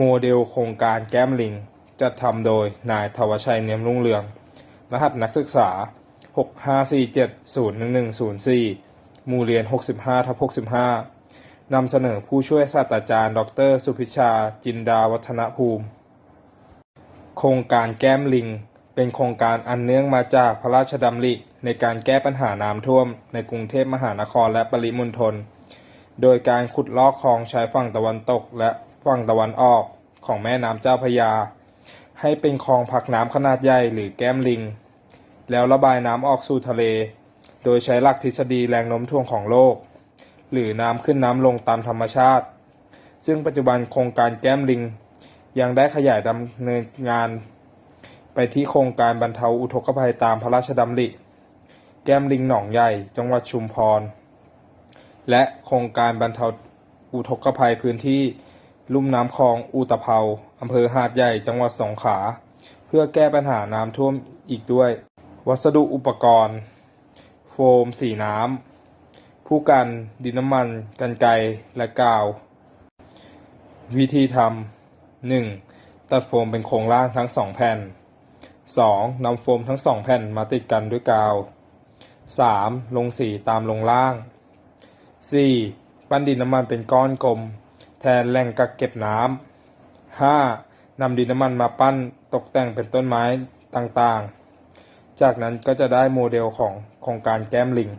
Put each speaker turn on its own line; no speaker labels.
โมเดลโครงการแก้มลิง จัดทำโดยนายทวชัยเนียมรุ่งเรือง รหัสนักศึกษา 6547011104หมู่เรียน 65ทับ65 นำเสนอผู้ช่วยศาสตราจารย์ ดร สุพิชา จินดาวัฒนภูมิ โครงการแก้มลิง เป็นโครงการอันเนื่องมาจากพระราชดำริในการแก้ปัญหาน้ำท่วม ในกรุงเทพมหานครและปริมณฑล โดยการขุดลอกคลองชายฝั่งตะวันตกและ ฝั่งตะวันออกของแม่น้ำเจ้าพระยา ให้เป็นคลองผักน้ำขนาดใหญ่หรือแก้มลิง แล้วระบายน้ำออกสู่ทะเล โดยใช้หลักทฤษฎีแรงโน้มถ่วงของโลก หรือน้ำขึ้นน้ำลงตามธรรมชาติ ซึ่งปัจจุบันโครงการแก้มลิง ยังได้ขยายดำเนินงาน ไปที่โครงการบรรเทาอุทกภัยตามพระราชดำริแก้มลิงหนองใหญ่ จังหวัดชุมพร และโครงการบรรเทาอุทกภัยพื้นที่ ลุ่มน้ำคลองอุตะเภาอำเภอหาดใหญ่จังหวัดสงขลาเพื่อแก้ปัญหาน้ำท่วมอีกด้วย วัสดุอุปกรณ์ โฟม สีน้ำ ผู้กัน ดินน้ำมัน กันไกรและกาว วิธีทำ 1. ตัดโฟมเป็นโครงล่างทั้งสองแผ่น 2. นำโฟมทั้งสองแผ่นมาติดกันด้วยกาว 3. ลงสีตามลงล่าง 4. ปั้นดินน้ำมันเป็นก้อนกลม นแหล่งกักเก็บน้ำ 5. นำดินน้ำมันมาปั้นตกแต่งเป็นต้นไม้ต่างๆ จากนั้นก็จะได้โมเดลของโครงการแก้มลิง